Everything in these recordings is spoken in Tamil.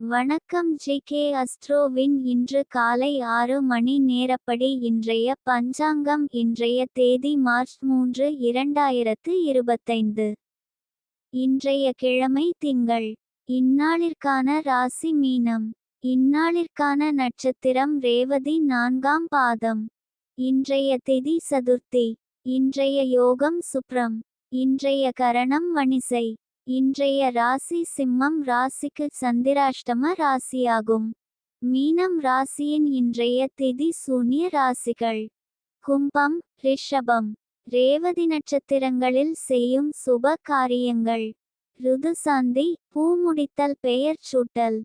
வணக்கம் ஜி கே அஸ்ட்ரோவின் இன்று காலை ஆறு மணி நேரப்படி இன்றைய பஞ்சாங்கம் இன்றைய தேதி மார்ச் மூன்று இரண்டாயிரத்து இருபத்தைந்து. இன்றைய கிழமை திங்கள். இந்நாளிற்கான ராசி மீனம். இந்நாளிற்கான நட்சத்திரம் ரேவதி நான்காம் பாதம். இன்றைய திதி சதுர்த்தி. இன்றைய யோகம் சுப்ரம். இன்றைய கரணம் வணிசை. இன்றைய ராசி சிம்மம் ராசிக்கு சந்திராஷ்டம ராசியாகும். மீனம் ராசியின் இன்றைய திதி சூன்ய ராசிகள். கும்பம் ரிஷபம். ரேவதி நட்சத்திரங்களில் செய்யும் சுப காரியங்கள். ருதுசாந்தி பூ முடித்தல் பெயர் சூட்டல்.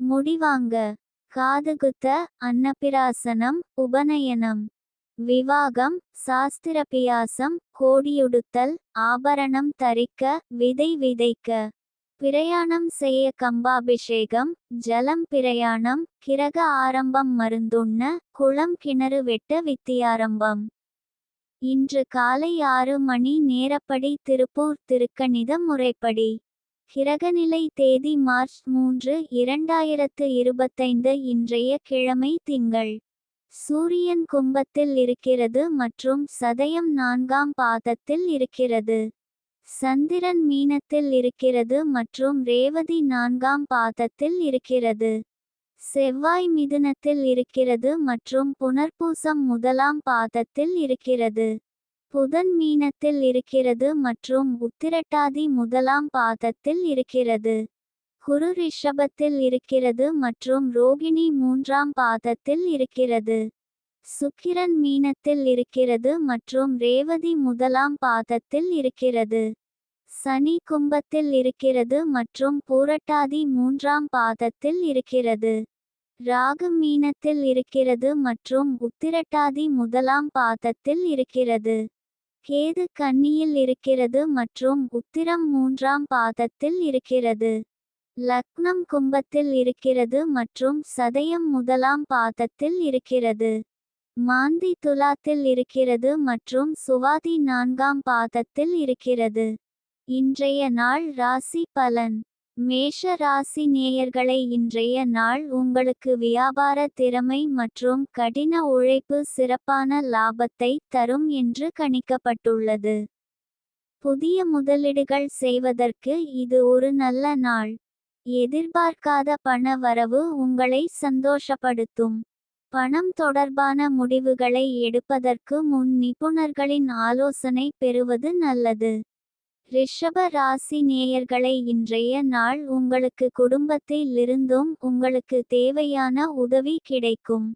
முடிவாங்க. காதுகுத்த அன்னபிராசனம் உபநயனம். விவாகம் சாஸ்திரபியாசம் கோடியுடுத்தல் ஆபரணம் தரிக்க விதை விதைக்க. பிரயாணம் செய்ய கம்பாபிஷேகம் ஜலம் பிரயாணம் கிரக ஆரம்பம் மருந்துண்ண குளம் கிணறு வெட்ட வித்தியாரம்பம். இன்று காலை ஆறு மணி நேரப்படி திருப்பூர் திருக்கணித முறைப்படி. கிரகநிலை தேதி மார்ச் மூன்று இரண்டாயிரத்து இருபத்தைந்து இன்றைய கிழமை திங்கள். சூரியன் கும்பத்தில் இருக்கிறது மற்றும் சதயம் நான்காம் பாதத்தில் இருக்கிறது. சந்திரன் மீனத்தில் இருக்கிறது மற்றும் ரேவதி நான்காம் பாதத்தில் இருக்கிறது. செவ்வாய் மிதுனத்தில் இருக்கிறது மற்றும் புனர்பூசம் முதலாம் பாதத்தில் இருக்கிறது. புதன் மீனத்தில் இருக்கிறது மற்றும் உத்திரட்டாதி முதலாம் பாதத்தில் இருக்கிறது. குரு ரிஷபத்தில் இருக்கிறது மற்றும் ரோகிணி மூன்றாம் பாதத்தில் இருக்கிறது. சுக்கிரன் மீனத்தில் இருக்கிறது மற்றும் ரேவதி முதலாம் பாதத்தில் இருக்கிறது. சனி கும்பத்தில் இருக்கிறது மற்றும் பூரட்டாதி மூன்றாம் பாதத்தில் இருக்கிறது. ராகு மீனத்தில் இருக்கிறது மற்றும் உத்திரட்டாதி முதலாம் பாதத்தில் இருக்கிறது. கேது கன்னியில் இருக்கிறது மற்றும் உத்திரம் மூன்றாம் பாதத்தில் இருக்கிறது. லக்னம் கும்பத்தில் இருக்கிறது மற்றும் சதயம் முதலாம் பாதத்தில் இருக்கிறது. மாந்தி துலாத்தில் இருக்கிறது மற்றும் சுவாதி நான்காம் பாதத்தில் இருக்கிறது. இன்றைய நாள் ராசி பலன். மேஷ ராசி நேயர்களை இன்றைய நாள் உங்களுக்கு வியாபார திறமை மற்றும் கடின உழைப்பு சிறப்பான லாபத்தை தரும் என்று கணிக்கப்பட்டுள்ளது. புதிய முதலீடுகள் செய்வதற்கு இது ஒரு நல்ல நாள். எதிர்பார்க்காத பண வரவு உங்களை சந்தோஷப்படுத்தும். பணம் தொடர்பான முடிவுகளை எடுப்பதற்கு முன் நிபுணர்களின் ஆலோசனை பெறுவது நல்லது. ரிஷப ராசி நேயர்களை இன்றைய நாள் உங்களுக்கு குடும்பத்தில் இருந்தும் உங்களுக்கு தேவையான உதவி கிடைக்கும்.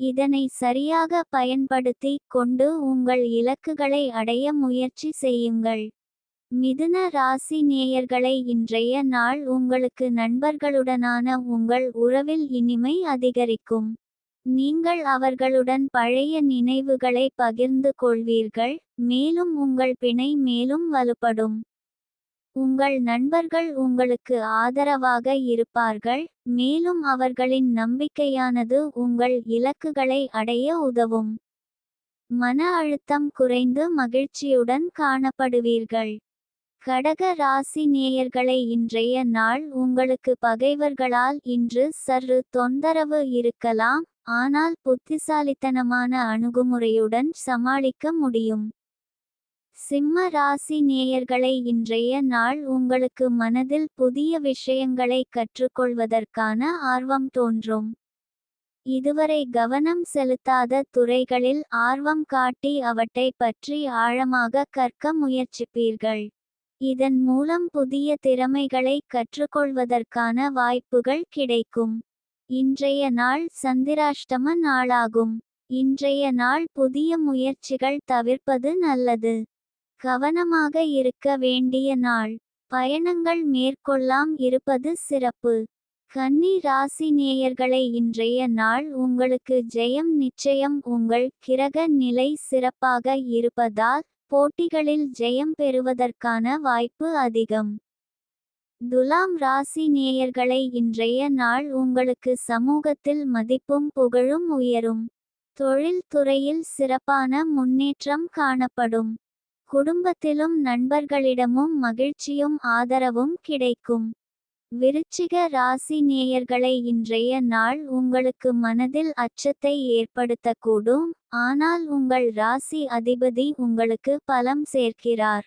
இதனை சரியாக பயன்படுத்தி கொண்டு உங்கள் இலக்குகளை அடைய முயற்சி செய்யுங்கள். மிதுன ராசி நேயர்களை இன்றைய நாள் உங்களுக்கு நண்பர்களுடனான உங்கள் உறவில் இனிமை அதிகரிக்கும். நீங்கள் அவர்களுடன் பழைய நினைவுகளை பகிர்ந்து கொள்வீர்கள் மேலும் உங்கள் பிணை மேலும் வலுப்படும். உங்கள் நண்பர்கள் உங்களுக்கு ஆதரவாக இருப்பார்கள் மேலும் அவர்களின் நம்பிக்கையானது உங்கள் இலக்குகளை அடைய உதவும். மன அழுத்தம் குறைந்து மகிழ்ச்சியுடன் காணப்படுவீர்கள். கடக ராசி நேயர்களை இன்றைய நாள் உங்களுக்கு பகைவர்களால் இன்று சற்று தொந்தரவு இருக்கலாம் ஆனால் புத்திசாலித்தனமான அணுகுமுறையுடன் சமாளிக்க முடியும். சிம்ம ராசி நேயர்களை இன்றைய நாள் உங்களுக்கு மனதில் புதிய விஷயங்களை கற்றுக்கொள்வதற்கான ஆர்வம் தோன்றும். இதுவரை கவனம் செலுத்தாத துறைகளில் ஆர்வம் காட்டி அவற்றை பற்றி ஆழமாக கற்க முயற்சிப்பீர்கள். இதன் மூலம் புதிய திறமைகளை கற்றுக்கொள்வதற்கான வாய்ப்புகள் கிடைக்கும். இன்றைய நாள் சந்திராஷ்டம நாளாகும். இன்றைய நாள் புதிய முயற்சிகள் தவிர்ப்பது நல்லது. கவனமாக இருக்க வேண்டிய நாள். பயணங்கள் மேற்கொள்ளாம் இருப்பது சிறப்பு. கன்னி ராசி நேயர்களை இன்றைய நாள் உங்களுக்கு ஜெயம் நிச்சயம் உங்கள் கிரக நிலை சிறப்பாக இருப்பதால் போட்டிகளில் ஜெயம் பெறுவதற்கான வாய்ப்பு அதிகம். துலாம் ராசி நேயர்களை இன்றைய நாள் உங்களுக்கு சமூகத்தில் மதிப்பும் புகழும் உயரும். தொழில்துறையில் சிறப்பான முன்னேற்றம் காணப்படும். குடும்பத்திலும் நண்பர்களிடமும் மகிழ்ச்சியும் ஆதரவும் கிடைக்கும். விருச்சிக ராசி நேயர்களை இன்றைய நாள் உங்களுக்கு மனதில் அச்சத்தை ஏற்படுத்தக்கூடும். ஆனால் உங்கள் ராசி அதிபதி உங்களுக்கு பலம் சேர்க்கிறார்.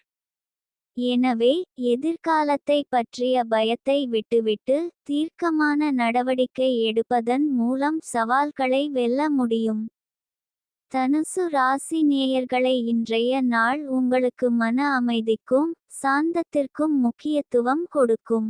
எனவே எதிர்காலத்தை பற்றிய பயத்தை விட்டுவிட்டு தீர்க்கமான நடவடிக்கை எடுப்பதன் மூலம் சவால்களை வெல்ல முடியும். தனுசு ராசி நேயர்களை இன்றைய நாள் உங்களுக்கு மன அமைதிக்கும் சாந்தத்திற்கும் முக்கியத்துவம் கொடுக்கும்.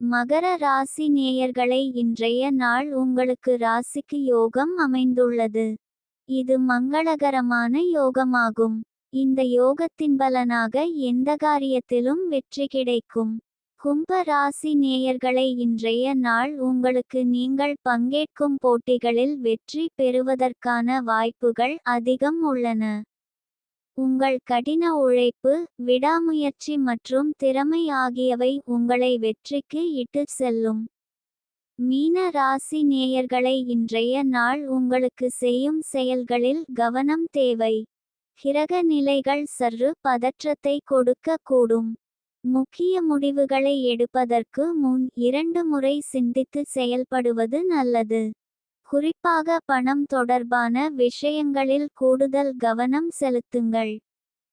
மகர ராசி நேயர்களை இன்றைய நாள் உங்களுக்கு ராசிக்கு யோகம் அமைந்துள்ளது. இது மங்களகரமான யோகமாகும். இந்த யோகத்தின் பலனாக எந்த காரியத்திலும் வெற்றி கிடைக்கும். கும்ப ராசி நேயர்களை இன்றைய நாள் உங்களுக்கு நீங்கள் பங்கேற்கும் போட்டிகளில் வெற்றி பெறுவதற்கான வாய்ப்புகள் அதிகம் உள்ளன. உங்கள் கடின உழைப்பு விடாமுயற்சி மற்றும் திறமை ஆகியவை உங்களை வெற்றிக்கு இட்டுச் செல்லும். மீன ராசி நேயர்களை இன்றைய நாள் உங்களுக்கு செய்யும் செயல்களில் கவனம் தேவை. கிரக நிலைகள் சற்று பதற்றத்தை கொடுக்க கூடும் முக்கிய முடிவுகளை எடுப்பதற்கு முன் இரண்டு முறை சிந்தித்து செயல்படுவது நல்லது. குறிப்பாக பணம் தொடர்பான விஷயங்களில் கூடுதல் கவனம் செலுத்துங்கள்.